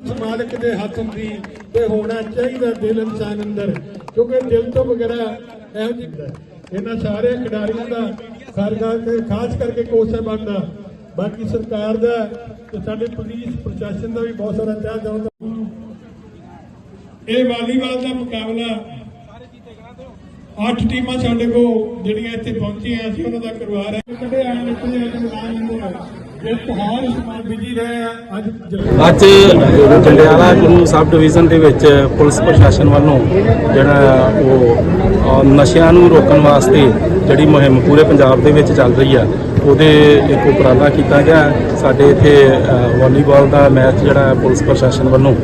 ਮਾਲਕ ਦੇ ਹੱਥ ਦੀ ਤੇ ਹੋਣਾ ਚਾਹੀਦਾ ਦਿਲ ਇਨਸਾਨ ਅੰਦਰ, ਕਿਉਂਕਿ ਦਿਲ ਤੋਂ ਬਗੈਰਾ ਇਹੋ ਜਿਹੀ ਇਹਨਾਂ ਸਾਰੇ ਖਿਡਾਰੀਆਂ ਦਾ ਖਾਰਗਾ ਕੇ ਖਾਸ ਕਰਕੇ ਕੋਚ ਸਾਹਿਬਾਨ ਦਾ। ਬਾਕੀ ਸਰਕਾਰ ਦਾ ਤੇ ਸਾਡੇ ਪੁਲਿਸ ਪ੍ਰਸ਼ਾਸਨ ਦਾ ਵੀ ਬਹੁਤ ਸਾਰਾ ਚਾਹ ਚਾਹੁੰਦਾ ਇਹ ਵਾਲੀਬਾਲ ਦਾ ਮੁਕਾਬਲਾ ਅੱਠ ਟੀਮਾਂ ਸਾਡੇ ਕੋ ਜਿਹੜੀਆਂ ਇੱਥੇ ਪਹੁੰਚੀਆਂ, ਅਸੀਂ ਉਹਨਾਂ ਦਾ ਕਰਵਾ ਰਹੇ ਕਦੇ ਆਏ ਨੇ ਕੋਈ ਅੱਜ ਲਾ ਅੱਜ ਜੰਡਿਆਲਾ ਗੁਰੂ ਸਬ ਡਿਵੀਜ਼ਨ ਦੇ ਵਿੱਚ ਪੁਲਿਸ ਪ੍ਰਸ਼ਾਸਨ ਵੱਲੋਂ ਜਿਹੜਾ ਉਹ ਨਸ਼ਿਆਂ ਨੂੰ ਰੋਕਣ ਵਾਸਤੇ ਜਿਹੜੀ ਮੁਹਿੰਮ ਪੂਰੇ ਪੰਜਾਬ ਦੇ ਵਿੱਚ ਚੱਲ ਰਹੀ ਆ, ਉਹਦੇ ਇੱਕ ਉਪਰਾਲਾ ਕੀਤਾ ਗਿਆ। ਸਾਡੇ ਇੱਥੇ ਵਾਲੀਬਾਲ ਦਾ ਮੈਚ ਜਿਹੜਾ ਪੁਲਿਸ ਪ੍ਰਸ਼ਾਸਨ ਵੱਲੋਂ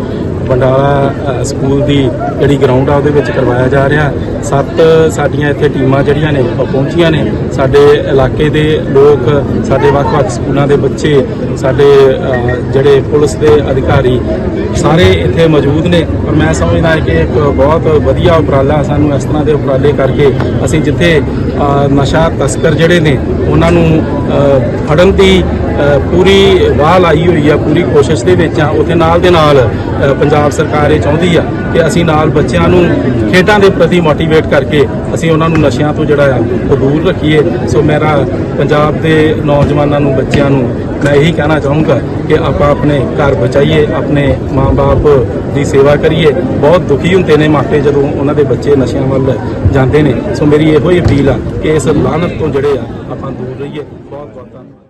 ਬੰਡਾਲਾ ਸਕੂਲ ਦੀ ਜਿਹੜੀ ਗਰਾਊਂਡ ਆ, ਉਹਦੇ ਵਿੱਚ ਕਰਵਾਇਆ ਜਾ ਰਿਹਾ। ਸੱਤ ਸਾਡੀਆਂ ਇੱਥੇ ਟੀਮਾਂ ਜਿਹੜੀਆਂ ਨੇ ਪਹੁੰਚੀਆਂ ਨੇ। ਸਾਡੇ ਇਲਾਕੇ ਦੇ ਲੋਕ, ਸਾਡੇ ਵੱਖ-ਵੱਖ ਸਕੂਲਾਂ ਦੇ ਬੱਚੇ, ਸਾਡੇ ਜਿਹੜੇ ਪੁਲਿਸ ਦੇ ਅਧਿਕਾਰੀ, ਸਾਰੇ ਇੱਥੇ ਮੌਜੂਦ ਨੇ। ਔਰ ਮੈਂ ਸਮਝਦਾ ਕਿ ਇੱਕ ਬਹੁਤ ਵਧੀਆ ਉਪਰਾਲਾ ਸਾਨੂੰ ਇਸ ਤਰ੍ਹਾਂ ਦੇ ਉਪਰਾਲੇ ਕਰਕੇ ਅਸੀਂ ਜਿੱਥੇ ਨਸ਼ਾ ਤਸਕਰ ਜਿਹੜੇ ਨੇ, ਉਹਨਾਂ ਨੂੰ ਫੜਨ ਦੀ ਪੂਰੀ ਵਾਹ ਲਾਈ ਹੋਈ ਆ, ਪੂਰੀ ਕੋਸ਼ਿਸ਼ ਦੇ ਵਿੱਚ ਆ। ਉਹਦੇ ਨਾਲ ਦੇ ਨਾਲ ਪੰਜਾਬ ਸਰਕਾਰ ਇਹ ਚਾਹੁੰਦੀ ਆ ਕਿ ਅਸੀਂ ਨਾਲ ਬੱਚਿਆਂ ਨੂੰ ਖੇਡਾਂ ਦੇ ਪ੍ਰਤੀ ਮੋਟੀਵੇਟ ਕਰਕੇ ਅਸੀਂ ਉਹਨਾਂ ਨੂੰ ਨਸ਼ਿਆਂ ਤੋਂ ਜਿਹੜਾ ਆ, ਉਹ ਦੂਰ ਰੱਖੀਏ। ਸੋ ਮੇਰਾ ਪੰਜਾਬ ਦੇ ਨੌਜਵਾਨਾਂ ਨੂੰ, ਬੱਚਿਆਂ ਨੂੰ ਮੈਂ ਇਹੀ ਕਹਿਣਾ ਚਾਹੂੰਗਾ ਕਿ ਆਪਾਂ ਆਪਣੇ ਘਰ ਬਚਾਈਏ, ਆਪਣੇ ਮਾਂ-ਬਾਪ ਦੀ ਸੇਵਾ ਕਰੀਏ। ਬਹੁਤ ਦੁਖੀ ਹੁੰਦੇ ਨੇ ਮਾਪੇ ਜਦੋਂ ਉਹਨਾਂ ਦੇ ਬੱਚੇ ਨਸ਼ਿਆਂ ਵੱਲ ਜਾਂਦੇ ਨੇ। ਸੋ ਮੇਰੀ ਇਹੋ ਹੀ ਅਪੀਲ ਆ ਕਿ ਇਸ ਲਾਹਨਤ ਤੋਂ ਜਿਹੜੇ ਆ, ਆਪਾਂ ਦੂਰ ਰਹੀਏ। ਬਹੁਤ ਬਹੁਤ ਧੰਨਵਾਦ।